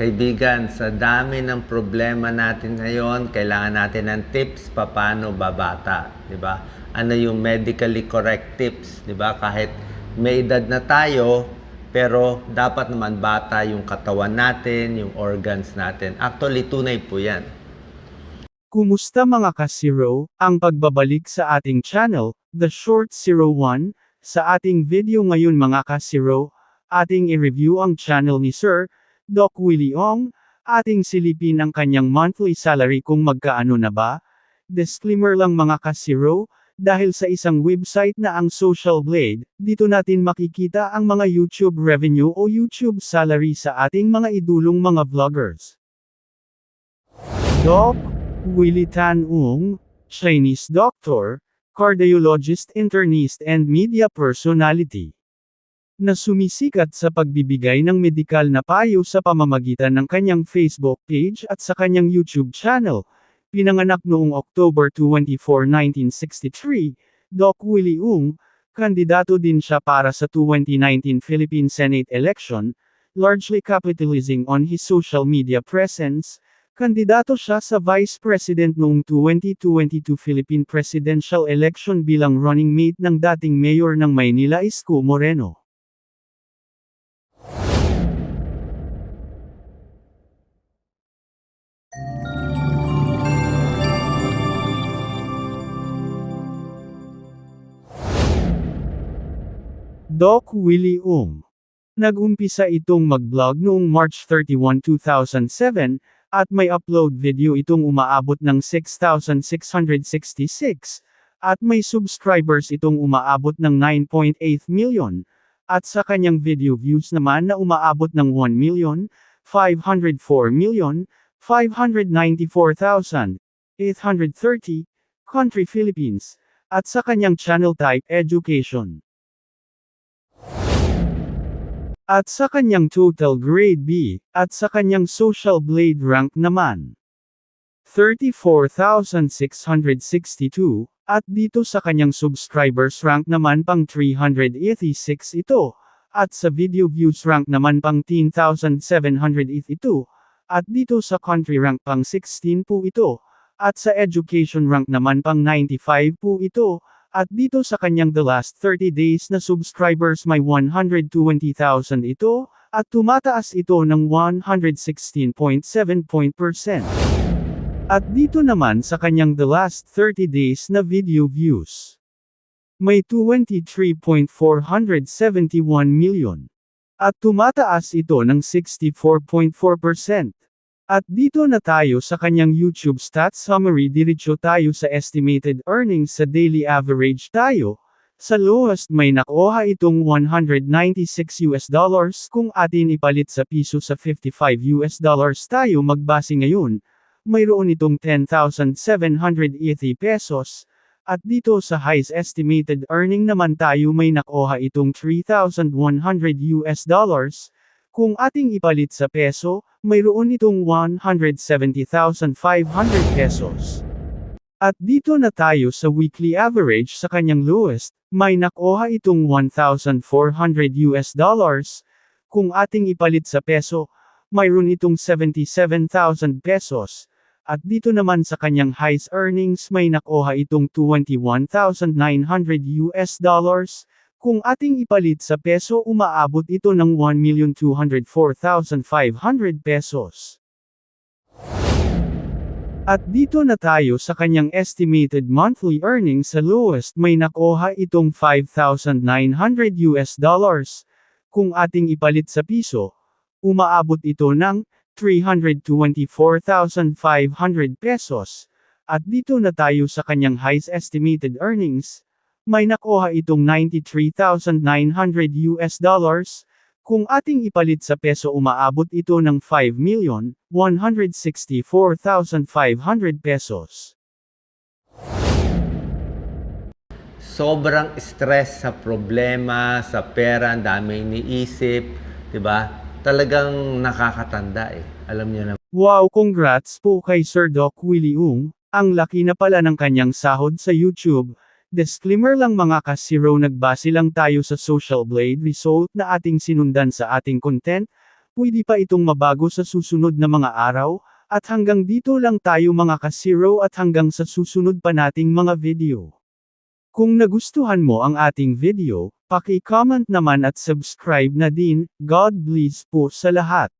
Kaibigan, sa dami ng problema natin ngayon, kailangan natin ng tips paano babata, 'di ba? Ano yung medically correct tips, 'di ba? Kahit may edad na tayo, pero dapat naman bata yung katawan natin, yung organs natin. Actually, tunay po 'yan. Kumusta mga ka-Zero? Ang pagbabalik sa ating channel, The Short Zero One, sa ating video ngayon mga ka-Zero, ating i-review ang channel ni Sir, Doc Willie Ong, ating silipin ang kanyang monthly salary kung magkaano na ba. Disclaimer lang mga ka-Zero, dahil sa isang website na ang Social Blade, dito natin makikita ang mga YouTube revenue o YouTube salary sa ating mga idulong mga vloggers. Doc Willie Tan Ung, Chinese doctor, cardiologist internist and media personality. Na sumisikat sa pagbibigay ng medikal na payo sa pamamagitan ng kanyang Facebook page at sa kanyang YouTube channel. Pinanganak noong October 24, 1963, Doc Willie Ung, kandidato din siya para sa 2019 Philippine Senate election, largely capitalizing on his social media presence, Kandidato siya sa Vice President noong 2022 Philippine Presidential Election bilang running mate ng dating mayor ng Maynila Isko Moreno. Doc Willie Ung Nag-umpisa itong mag-vlog noong March 31, 2007, at may upload video itong umaabot ng 6,666, at may subscribers itong umaabot ng 9.8 million, at sa kanyang video views naman na umaabot ng 1 million, 504 million, 594,830, country Philippines, at sa kanyang channel type education. At sa kanyang total grade B, at sa kanyang social blade rank naman. 34,662, at dito sa kanyang subscribers rank naman pang 386 ito, at sa video views rank naman pang 10,708 ito, at dito sa country rank pang 16 po ito, at sa education rank naman pang 95 po ito, at dito sa kanyang the last 30 days na subscribers may 120,000 ito, at tumataas ito ng 116.7 point percent. At dito naman sa kanyang the last 30 days na video views. May 23.471 million. At tumataas ito ng 64.4%. At dito na tayo sa kanyang YouTube stats summary diretso tayo sa estimated earnings sa daily average tayo. Sa lowest may nakuha itong 196 US dollars kung atin ipalit sa piso sa 55 US dollars tayo magbase ngayon. Mayroon itong 10,780 pesos. At dito sa highest estimated earning naman tayo may nakuha itong 3,100 US dollars. Kung ating ipalit sa peso, mayroon itong 170,500 pesos. At dito na tayo sa weekly average sa kanyang lowest, may nakuha itong 1,400 US dollars. Kung ating ipalit sa peso, mayroon itong 77,000 pesos. At dito naman sa kanyang highest earnings may nakuha itong 21,900 US dollars. Kung ating ipalit sa peso umaabot ito ng 1,204,500 pesos. At dito na tayo sa kanyang estimated monthly earnings sa lowest may nakuha itong 5,900 US dollars. Kung ating ipalit sa piso, umaabot ito ng 324,500 pesos. At dito na tayo sa kanyang highest estimated earnings, may nakuha itong 93,900 US dollars. Kung ating ipalit sa peso umaabot ito ng 5,164,500 pesos. Sobrang stress sa problema, sa pera, ang dami iniisip, 'di ba? Talagang nakakatanda eh. Alam niyo na Wow congrats po kay Sir Doc Willie Ung, ang laki na pala ng kanyang sahod sa YouTube. Disclaimer lang mga ka-zero nagbase lang tayo sa Social Blade result na ating sinundan sa ating content. pwede pa itong mabago sa susunod na mga araw, at hanggang dito lang tayo mga ka-zero at hanggang sa susunod pa nating mga video. Kung nagustuhan mo ang ating video, paki-comment naman at subscribe na din, God bless po sa lahat.